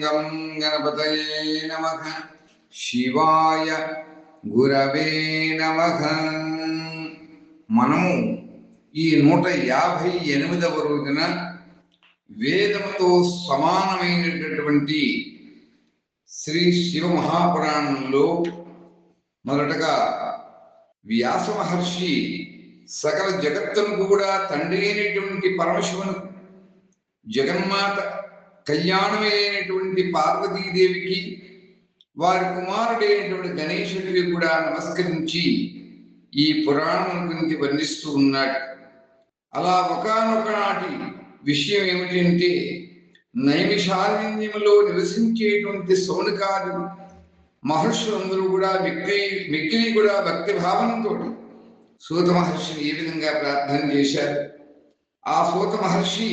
గం గణపతయే నమ శివాయ గురవే నమ మనము ఈ నూట యాభై ఎనిమిదవ రోజున వేదముతో సమానమైనటువంటి శ్రీ శివ మహాపురాణంలో మొదటగా వ్యాస మహర్షి సకల జగత్తును కూడా తండ్రి అయినటువంటి పరమశివును జగన్మాత కళ్యాణమైనటువంటి పార్వతీదేవికి వారి కుమారుడైనటువంటి గణేశుడికి కూడా నమస్కరించి ఈ పురాణం గురించి వర్ణిస్తూ ఉన్నాడు. అలా ఒకనొకనాటి విషయం ఏమిటంటే నైమిషారణ్యములో నివసించేటువంటి సౌనకాదు మహర్షులందరూ కూడా మిక్కిలి మిక్కిలి కూడా భక్తి భావంతో సూత మహర్షిని ఏ విధంగా ప్రార్థన చేశారు? ఆ సూత మహర్షి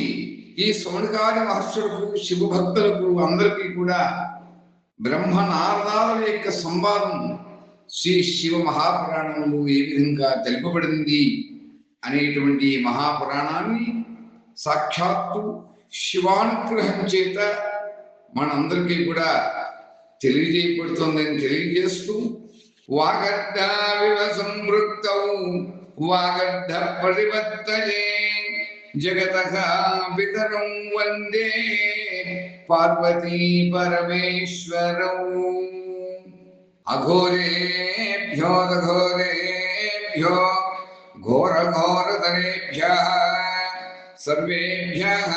ఈ సౌనకాది మహర్షులకు శివ భక్తులకు అందరికీ కూడా బ్రహ్మ నారదాల యొక్క సంవాదం శ్రీ శివ మహాపురాణంలో ఏ విధంగా తెలుపబడింది అనేటువంటి మహాపురాణాన్ని సాక్షాత్తు శివానుగ్రహం చేత మనందరికీ కూడా తెలియజేయబడుతుందని తెలియజేస్తూ వాగడ్డావివ సంవృత్తౌ వాగడ్డ जगत पितर वंदे पार्वती परमेश्वर अघोरेभ्यो घोर घोरघोरतरेभ्यः सर्वेभ्यः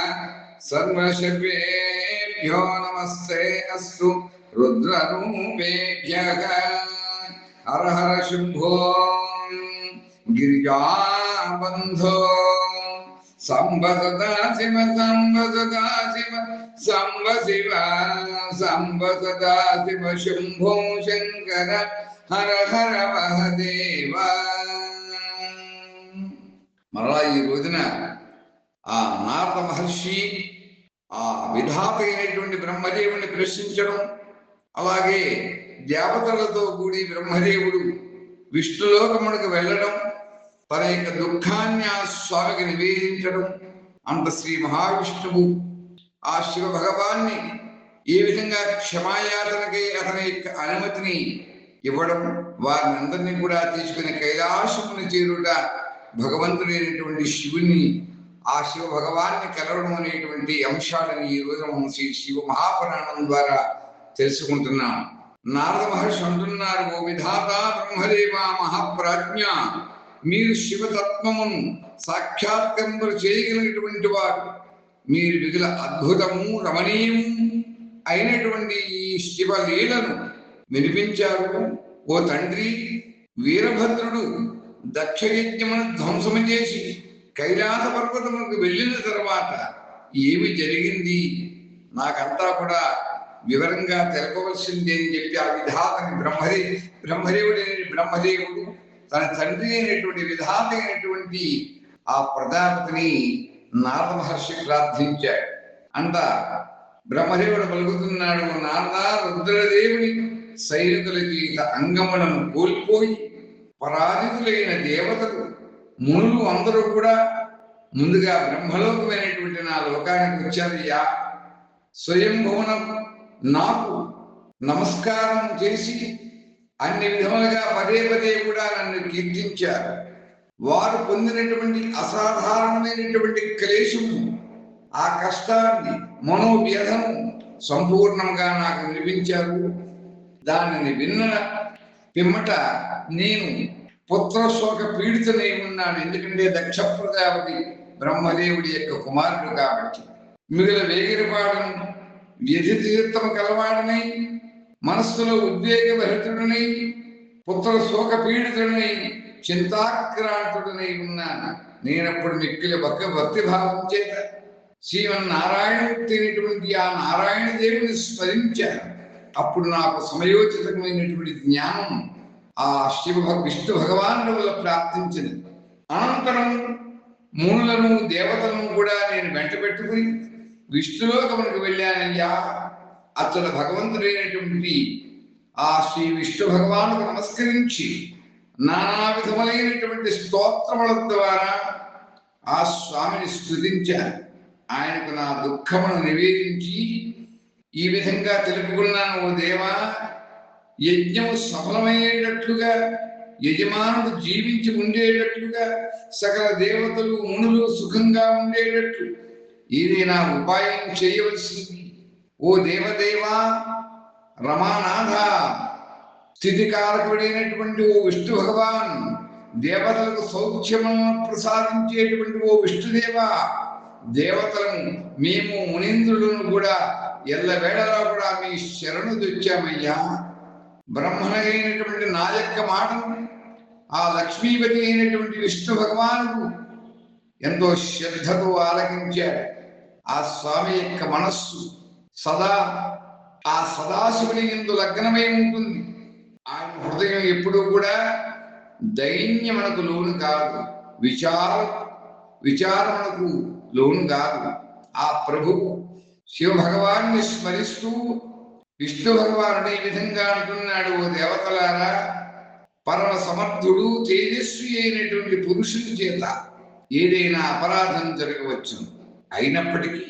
सर्वशर्वेभ्यो नमस्ते अस्तु रुद्ररूपेभ्यः। हर हर शुम्भो गिरिजाबन्धो సంబ సదా సంబ సదా సంబ శివ సంబ శంభో శంకర హర హర మహదేవ మరలా ఈ రోజున ఆ నారద మహర్షి ఆ విధాత అయినటువంటి బ్రహ్మదేవుని ప్రశ్నించడం అలాగే దేవతలతో కూడి బ్రహ్మదేవుడు విష్ణులోకమునకు వెళ్ళడం తన యొక్క దుఃఖాన్ని ఆ స్వామికి నివేదించడం అంత శ్రీ మహావిష్ణువు. ఆ శివ భగవాన్ని ఏ విధంగా క్షమాయాతనకి అతని యొక్క అనుమతిని ఇవ్వడం వారిని అందరినీ కూడా తీసుకుని కైలాసముని చేరుట భగవంతుడైనటువంటి శివుని ఆ శివ భగవాన్ని కలవడం అనేటువంటి అంశాలని ఈ రోజు మనం శ్రీ శివ మహాపురాణం ద్వారా తెలుసుకుంటున్నాం. నారద మహర్షి అంటున్నారు ఓ విధాత బ్రహ్మదేవ మహాప్రాజ్ఞ మీరు శివతత్వమును సాక్షాత్కరింప చేయగలిగినటువంటి వారు మీరు మిగిలిన అద్భుతము రమణీయము అయినటువంటి ఈ శివలీలను వినిపించారు. ఓ తండ్రి వీరభద్రుడు దక్షయజ్ఞమును ధ్వంసము చేసి కైలాస పర్వతములకు వెళ్ళిన తర్వాత ఏమి జరిగింది? నాకంతా కూడా వివరంగా తెలపవలసింది అని చెప్పి ఆ విధాతని బ్రహ్మదే బ్రహ్మదేవుడి బ్రహ్మదేవుడు తన తండ్రి అయినటువంటి విధాత అయినటువంటి ఆ ప్రజాపతిని నారద మహర్షి ప్రార్థించాడు. అంట బ్రహ్మదేవుడు పలుకుతున్నాడు నారద రుద్రదేవుని సైనికుల జీవిత అంగములను కోల్పోయి పరాజితులైన దేవతలు మునులు అందరూ కూడా ముందుగా బ్రహ్మలోకమైనటువంటి నా లోకానికి వచ్చారయ్యా స్వయంభువనం నాకు నమస్కారం చేసి అన్ని విధములుగా పదే పదే కూడా నన్ను కీర్తించారు. వారు పొందినటువంటి అసాధారణమైనటువంటి క్లేశము ఆ కష్టాన్ని మనోవ్యధము సంపూర్ణంగా నాకు వినిపించారు దానిని విన్న పిమ్మట నేను పుత్ర శోక పీడితనై ఉన్నాను. ఎందుకంటే దక్ష ప్రజాపతి బ్రహ్మదేవుడి యొక్క కుమారుడు కాబట్టి మిగిలిన వేగిరిపాడను వ్యధి తీర్థము కలవాడనై మనస్సులో ఉద్వేగభరితుడనై పుత్ర శోక పీడితుడనై చింతాక్రాంతుడనై ఉన్నాను. నేనప్పుడు మిక్కిల భక్తి భక్తి భావం చేత శ్రీమన్నారాయణమూర్తి ఆ నారాయణ దేవుని స్మరించాను. అప్పుడు నాకు సమయోచితమైనటువంటి జ్ఞానం ఆ శివ విష్ణు భగవాను వల్ల ప్రాప్తించింది అనంతరం మునులను దేవతలను కూడా నేను వెంట పెట్టుకుని విష్ణులోకమునికి వెళ్ళానయ్యా. అతడు భగవంతుడైనటువంటి ఆ శ్రీ విష్ణు భగవానుకు నమస్కరించి నానా విధములైనటువంటి స్తోత్రముల ద్వారా ఆ స్వామిని స్థుతించారు ఆయనకు నా దుఃఖమును నివేదించి ఈ విధంగా తెలుపుకున్నాను ఓ దేవా యజ్ఞము సఫలమయ్యేటట్లుగా యజమానుడు జీవించి ఉండేటట్లుగా సకల దేవతలు మునులు సుఖంగా ఉండేటట్లు. నా ఉపాయం చేయవలసింది. ఓ దేవదేవా రమానాథ స్థితికారకుడైనటువంటి ఓ విష్ణు భగవాన్ దేవతలకు సౌఖ్యమును ప్రసాదించేటువంటి ఓ విష్ణుదేవ దేవతలను మేము మునీంద్రులను కూడా ఎల్లవేళలా కూడా మీ శరణు తెచ్చామయ్యా. బ్రహ్మణైనటువంటి నా యొక్క మాటను ఆ లక్ష్మీపతి అయినటువంటి విష్ణు భగవానుడు ఎంతో శ్రద్ధతో ఆలకించాడు. ఆ స్వామి యొక్క మనస్సు సదా ఆ సదాశివుని ఎందు లగ్నమై ఉంటుంది. ఆయన హృదయం ఎప్పుడూ కూడా దైన్యమునకు లోను కాదు. విచార విచారమనకు లోను కాదు. ఆ ప్రభు శివ భగవాన్ని స్మరిస్తూ విష్ణు భగవానుడు ఈ విధంగా అంటున్నాడు ఓ దేవతలారా పరమ సమర్థుడు తేజస్వి అయినటువంటి పురుషుని చేత ఏదైనా అపరాధం జరగవచ్చు అయినప్పటికీ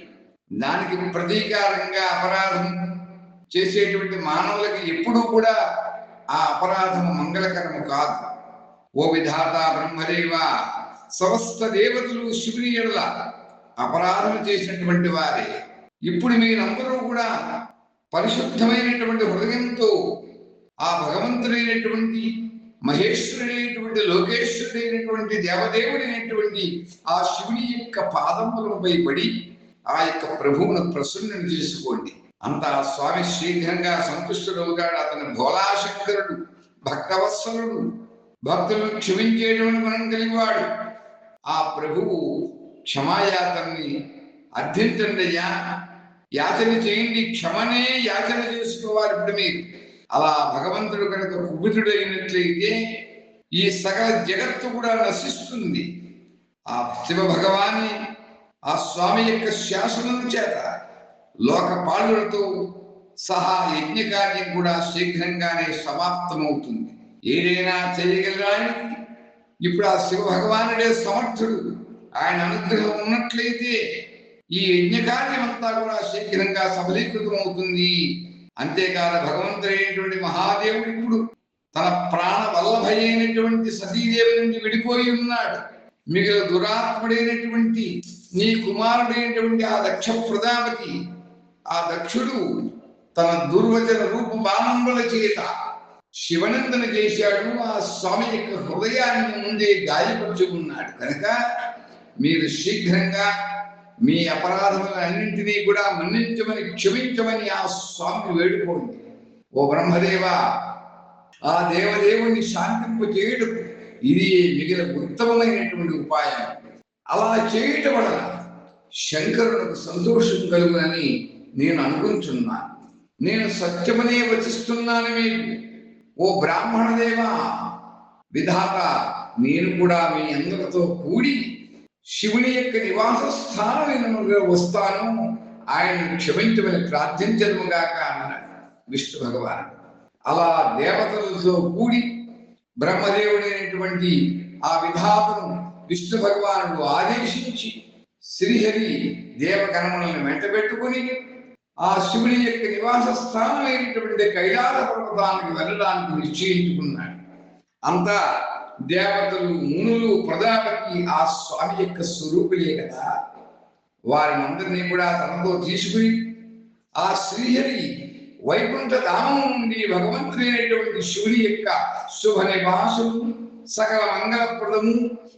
దానికి ప్రతీకారంగా అపరాధం చేసేటువంటి మానవులకి ఎప్పుడూ కూడా ఆ అపరాధము మంగళకరము కాదు. ఓ విధాత బ్రహ్మదేవ సమస్త దేవతలు శివుని అపరాధం చేసినటువంటి వారే. ఇప్పుడు మీరందరూ కూడా పరిశుద్ధమైనటువంటి హృదయంతో ఆ భగవంతుడైనటువంటి మహేశ్వరుడైనటువంటి లోకేశ్వరుడైనటువంటి దేవదేవుడైనటువంటి ఆ శివుని యొక్క పాదములపై పడి ఆ యొక్క ప్రభువును ప్రసన్నం చేసుకోండి. అంత స్వామి శీఘ్రంగా సంతుష్టుడవుగాడు అతని భోలాశంకరుడు భక్తవత్సలుడు. భక్తులను క్షమించేటువంటి మనం కలిగివాడు. ఆ ప్రభువు క్షమాయాతన్ని అర్థించండి అయ్యా యాచన చేయండి క్షమనే యాచన చేసుకోవాలి ఇప్పుడు మీరు. అలా భగవంతుడు కనుక కుబితుడైనట్లయితే ఈ సకల జగత్తు కూడా నశిస్తుంది. ఆ శివ భగవాని ఆ స్వామి యొక్క శాసనం చేత లోకపాలులతో సహా యజ్ఞ కార్యం కూడా శీఘ్రంగానే సమాప్తమవుతుంది. ఏదైనా చేయగలడానికి ఇప్పుడు ఆ శివ భగవానుడే సమర్థుడు. ఆయన అనుగ్రహం ఉన్నట్లయితే ఈ యజ్ఞ కార్యం అంతా కూడా శీఘ్రంగా సఫలీకృతం అవుతుంది అంతేకాదు భగవంతుడైనటువంటి మహాదేవుడు ఇప్పుడు తన ప్రాణ వల్లభ అయినటువంటి సతీదేవి నుండి విడిపోయి ఉన్నాడు. మిగిలిన దురాత్ముడైనటువంటి నీ కుమారుడైనటువంటి ఆ దక్ష ప్రజాపతి ఆ దక్షుడు తన దుర్వచన రూప బాణంబుల చేత శివనందన చేశాడు. ఆ స్వామి యొక్క హృదయాన్ని ముందే గాయపరుచుకున్నాడు. కనుక మీరు శీఘ్రంగా మీ అపరాధములన్నింటినీ కూడా మన్నించమని క్షమించమని ఆ స్వామి వేడుకోండి. ఓ బ్రహ్మదేవ ఆ దేవదేవుని శాంతింపు చేయడం ఇది మిగిలిన ఉత్తమమైనటువంటి ఉపాయం? అలా చేయటం వలన శంకరునికి సంతోషం కలుగునని నేను అనుకుంటున్నాను. నేను సత్యమనే వచిస్తున్నాను మీకు. ఓ బ్రాహ్మణ దేవా విధాత నేను కూడా మీ అందరితో కూడి శివుని యొక్క నివాస స్థానంలో వస్తాను. ఆయనను క్షమించమని ప్రార్థించదుగాక అన్నాడు విష్ణు భగవాన్ అలా దేవతలతో కూడి బ్రహ్మదేవుడైనటువంటి ఆ విధాతను విష్ణు భగవానుడు ఆదేశించి శ్రీహరి దేవగణములను వెంటబెట్టుకుని ఆ శివుని యొక్క నివాస స్థానం అయినటువంటి కైలాస పర్వతానికి వెళ్ళడానికి నిశ్చయించుకున్నాడు. అంతా దేవతలు మునులు ప్రజాపతి ఆ స్వామి యొక్క స్వరూపులే కదా. వారిని అందరినీ కూడా తనతో తీసుకుని ఆ శ్రీహరి వైకుంఠ ధామం నుండి భగవంతుడైనటువంటి శివుని యొక్క శుభ నివాసము సకల మంగళప్రదము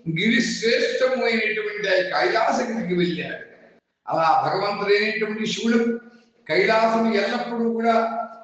గిరి శ్రేష్టమైనటువంటి ఆ కైలాసగిరికి వెళ్ళాడు. అలా భగవంతుడైనటువంటి శివుడు కైలాసము ఎల్లప్పుడూ కూడా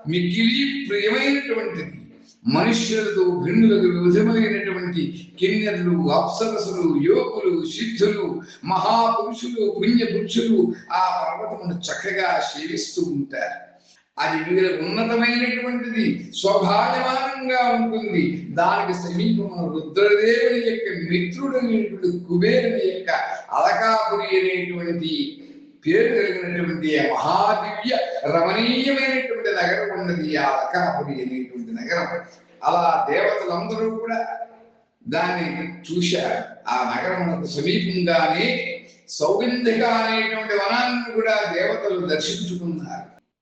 మిగిలి ప్రియమైనటువంటిది. మనుష్యులతో భిన్నులకు వివిధమైనటువంటి కిన్నెరులు అప్సరసులు యోగులు సిద్ధులు మహాపురుషులు పుణ్యపురుషులు ఆ పర్వతమును చక్కగా సేవిస్తూ ఉంటారు. అది వీళ్ళ ఉన్నతమైనటువంటిది స్వభాగ్యమానంగా ఉంటుంది. దానికి సమీపమున రుద్రదేవుని యొక్క మిత్రుడైనటువంటి కుబేరుని యొక్క అలకాపురి అనేటువంటి పేరు కలిగినటువంటి మహాదివ్య రమణీయమైనటువంటి నగరం ఉన్నది. ఆ అలకాపురి అనేటువంటి నగరం. అలా దేవతలందరూ కూడా దాన్ని చూశారు. ఆ నగరం సమీపంగానే సౌగంధిక అనేటువంటి వనాన్ని కూడా దేవతలు దర్శించుకున్నారు.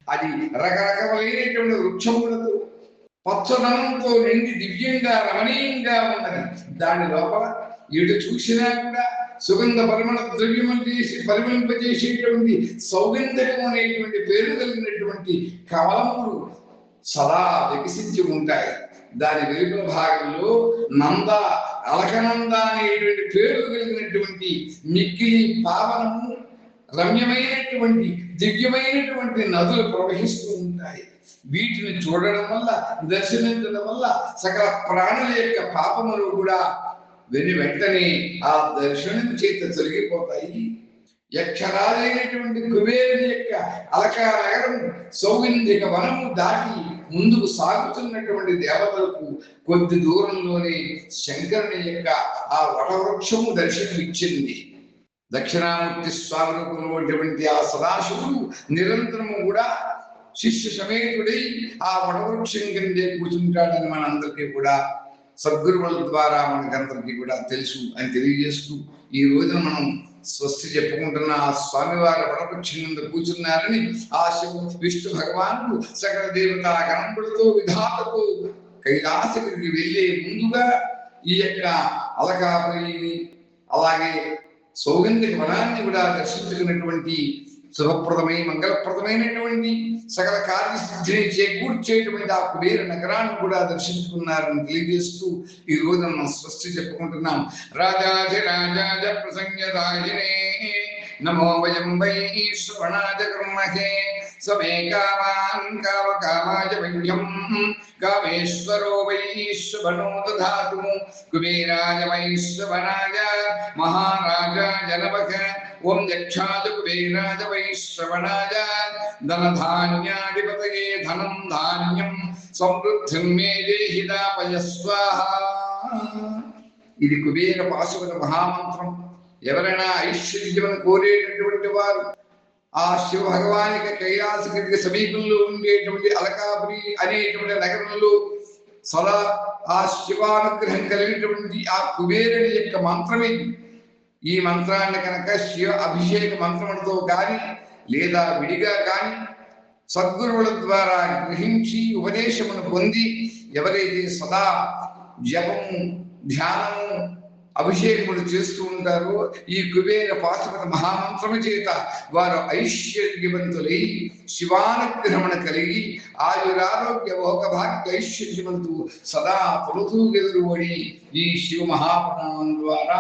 అది రకరకమైనటువంటి వృక్షములతో పచ్చదనంతో నిండి దివ్యంగా రమణీయంగా ఉన్నది. దాని లోపల ఎటు చూసినా కూడా సుగంధ పరిమళ ద్రవ్యములు చేసి పరిమళింపజేసేటువంటి సౌగంధకం అనేటువంటి పేరు కలిగినటువంటి కవలములు సదా వికసించి ఉంటాయి. దాని వెలుగుల భాగంలో నంద అలకనంద అనేటువంటి పేరు కలిగినటువంటి మిక్కిలి పావనము రమ్యమైనటువంటి దివ్యమైనటువంటి నదులు ప్రవహిస్తూ ఉంటాయి. వీటిని చూడడం వల్ల దర్శనించడం వల్ల సకల ప్రాణుల యొక్క పాపములు కూడా వెని వెంటనే ఆ దర్శనం చేత తొలగిపోతాయి. యక్షరాజైనటువంటి కుబేరుని యొక్క అలకా నగరం సౌగంధిక వనము దాటి ముందుకు సాగుతున్నటువంటి దేవతలకు కొద్ది దూరంలోనే శంకరుని యొక్క ఆ వటవృక్షము దర్శనమిచ్చింది. దక్షిణామూర్తి స్వామి ఉన్నటువంటి ఆ సదాశివుడు నిరంతరము కూడా శిష్య సమేతుడై ఆ వటవృక్షం కిందే కూర్చుంటాడని మనందరికీ కూడా సద్గురువుల ద్వారా మనకందరికీ కూడా తెలుసు అని తెలియజేస్తూ ఈ రోజున మనం స్వస్తి చెప్పుకుంటున్న ఆ స్వామివారి వడపక్షి మీద కూర్చున్నారని ఆ శివ విష్ణు భగవానుడు సకల దేవతా గణములతో విధాతతో కైలాసగిరికి వెళ్ళే ముందుగా ఈ యొక్క అలకాపురిని అలాగే సౌగంధిక వనాన్ని కూడా దర్శించుకున్నటువంటి శుభప్రదమై మంగళప్రదమైనటువంటి సకల కార్యసిద్ధిని చేకూర్చేటువంటి ఆ కుబేర నగరాన్ని కూడా దర్శించుకున్నారని తెలియజేస్తూ ఈ రోజు మనం స్వస్తి చెప్పుకుంటున్నాం. రాజాజ రాజాజ ప్రసంగదాయినే నమో వయం వై శ్రవణాజ కర్మహే. సమే కామాన్ కామ కామాయ వైద్యం కామేశ్వరో వైశ్వనో దధాతు కుబేరాయ వైశ్వనాయ మహారాజాయ నమః ఓం యక్షాయ కుబేరాయ వైశ్రవణాయ ధనధాన్యాధిపతయే ధనం ధాన్యం సమృద్ధిం మే దేహి దాపయ స్వాహ ఇది కుబేర పాశుపత మహామంత్రం ఎవరైనా ఐశ్వర్యం కోరేటటువంటి వారు ఆ శివ భగవానికి కైలాసగిరికి సమీపంలో ఉండేటువంటి అలకాపురి అనేటువంటి నగరంలో సదా ఆ శివానుగ్రహం కలిగినటువంటి ఆ కుబేరుని యొక్క మంత్రమే. ఈ మంత్రాన్ని కనుక శివ అభిషేక మంత్రములతో కానీ లేదా విడిగా కానీ సద్గురువుల ద్వారా గ్రహించి ఉపదేశమును పొంది ఎవరైతే సదా జపము ధ్యానము అభిషేకములు చేస్తూ ఉంటారో. ఈ కుబేర పాశుపత మహామంత్రము చేత వారు ఐశ్వర్యవంతులై శివానుగ్రహమున కలిగి ఆయురారోగ్య భోగ భాగ్య ఐశ్వర్యవంతు సదా పొలుతూ ఎదురుబడి ఈ శివ మహాప్రాణం ద్వారా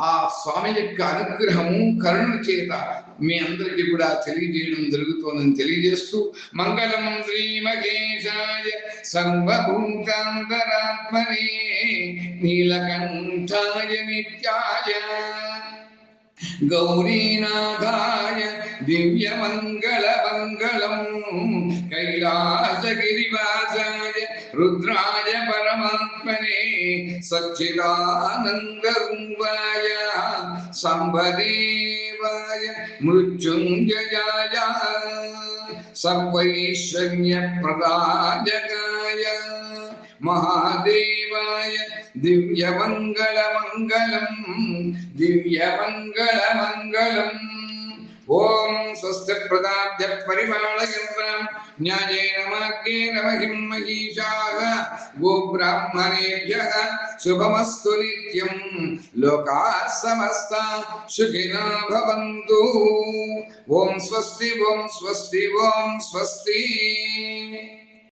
ఆ స్వామి యొక్క అనుగ్రహము కరుణ చేత మీ అందరికీ కూడా తెలియజేయడం జరుగుతోందని తెలియజేస్తూ మంగళం శ్రీ మహేశాయ సర్వభూతాంతరాత్మనే నీలకంఠాయ నిత్యాయ గౌరీనాథాయ దివ్యమంగళమంగళం కైలాసగిరివాసాయ రుద్రాయ सच्चिदानन्दरूपाय शम्भदेवाय मृत्युञ्जयाय सर्वैश्वर्यप्रदायकाय महादेवाय दिव्यमङ्गलमङ्गलम् दिव्यमङ्गलमङ्गलम्। ఓం స్వస్తి ప్రదాభ్య పరిపాలయంత్రం. న్యాయేన మార్గేణ మహిం మహిషాः గోబ్రాహ్మణేభ్యः శుభమస్తు నిత్యం. లోకాः సమస్త సుఖినో భవంతు. ఓం స్వస్తి ఓం స్వస్తి ఓం స్వస్తి.